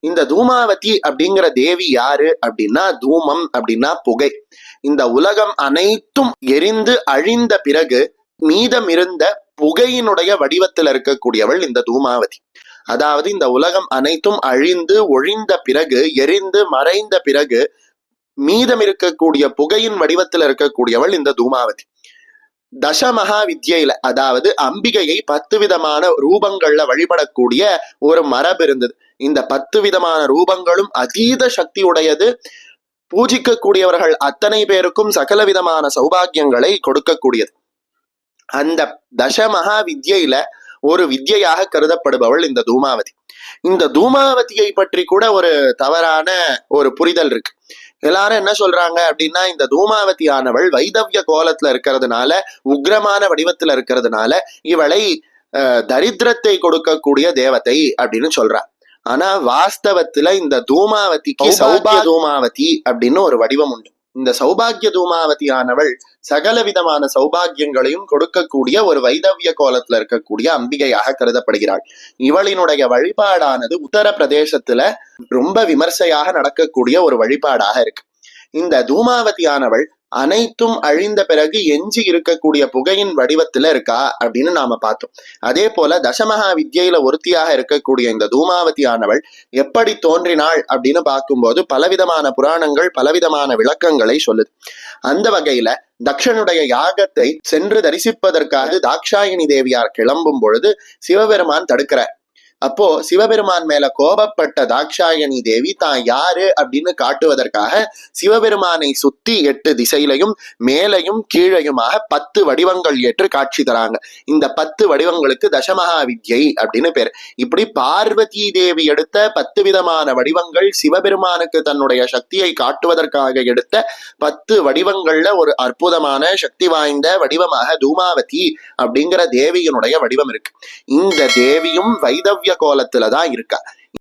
இந்த தூமாவதி அப்படிங்கிற தேவி யாரு அப்படின்னா தூமம் அப்படின்னா புகை. இந்த உலகம் அனைத்தும் எரிந்து அழிந்த பிறகு மீதம் இருந்த புகையினுடைய வடிவத்தில் இருக்கக்கூடியவள் இந்த தூமாவதி. அதாவது இந்த உலகம் அனைத்தும் அழிந்து ஒழிந்த பிறகு எரிந்து மறைந்த பிறகு மீதம் இருக்கக்கூடிய புகையின் வடிவத்தில் இருக்கக்கூடியவள் இந்த தூமாவதி. தசமகா வித்யில அதாவது அம்பிகையை பத்து விதமான ரூபங்கள்ல வழிபடக்கூடிய ஒரு மரபு இருந்தது. இந்த பத்து விதமான ரூபங்களும் அதீத சக்தி உடையது பூஜிக்கக்கூடியவர்கள் அத்தனை பேருக்கும் சகல விதமான சௌபாகியங்களை கொடுக்கக்கூடியது. அந்த தசமகா வித்யில ஒரு வித்யையாக கருதப்படுபவள் இந்த தூமாவதி. இந்த தூமாவதியை பற்றி கூட ஒரு தவறான ஒரு புரிதல் இருக்கு. எல்லாரும் என்ன சொல்றாங்க அப்படின்னா இந்த தூமாவதி ஆனவள் வைதவ்ய கோலத்துல இருக்கிறதுனால உக்ரமான வடிவத்துல இருக்கிறதுனால இவளை தரித்திரத்தை கொடுக்கக்கூடிய தேவதை அப்படின்னு சொல்றா. ஆனா வாஸ்தவத்துல இந்த தூமாவதிக்கு சௌபாகிய தூமாவதி அப்படின்னு ஒரு வடிவம் உண்டு. இந்த சௌபாகிய தூமாவதி ஆனவள் சகல விதமான சௌபாகியங்களையும் கொடுக்கக்கூடிய ஒரு வைதவிய கோலத்துல இருக்கக்கூடிய அம்பிகையாக கருதப்படுகிறாள். இவளினுடைய வழிபாடானது உத்தரப்பிரதேசத்துல ரொம்ப விமர்சையாக நடக்கக்கூடிய ஒரு வழிபாடாக இருக்கு. இந்த தூமாவதியானவள் அனைத்தும் அழிந்த பிறகு எஞ்சி இருக்கக்கூடிய புகையின் வடிவத்துல இருக்கா அப்படின்னு நாம பார்த்தோம். அதே போல தசமகா வித்யில ஒருத்தியாக இருக்கக்கூடிய இந்த தூமாவதி ஆனவள் எப்படி தோன்றினாள் அப்படின்னு பார்க்கும்போது பலவிதமான புராணங்கள் பலவிதமான விளக்கங்களை சொல்லுது. அந்த வகையில தக்ஷனுடைய யாகத்தை சென்று தரிசிப்பதற்காக தாக்ஷாயினி தேவியார் கிளம்பும் பொழுது சிவபெருமான் தடுக்கிறார். அப்போ சிவபெருமான் மேல கோபப்பட்ட தாக்ஷாயணி தேவி தான் யாரு? அப்படின்னு காட்டுவதற்காக சிவபெருமானை சுத்தி எட்டு திசையிலையும் மேலையும் கீழையுமாக பத்து வடிவங்கள் ஏற்று காட்சி தராங்க. இந்த பத்து வடிவங்களுக்கு தசமகா வித்யை அப்படின்னு பேர். இப்படி பார்வதி தேவி எடுத்த பத்து விதமான வடிவங்கள் சிவபெருமானுக்கு தன்னுடைய சக்தியை காட்டுவதற்காக எடுத்த பத்து வடிவங்கள்ல ஒரு அற்புதமான சக்தி வாய்ந்த வடிவமாக தூமாவதி அப்படிங்கிற தேவியினுடைய வடிவம் இருக்கு. இந்த தேவியும் வைதவ்ய கோலத்துல தான் இருக்கா.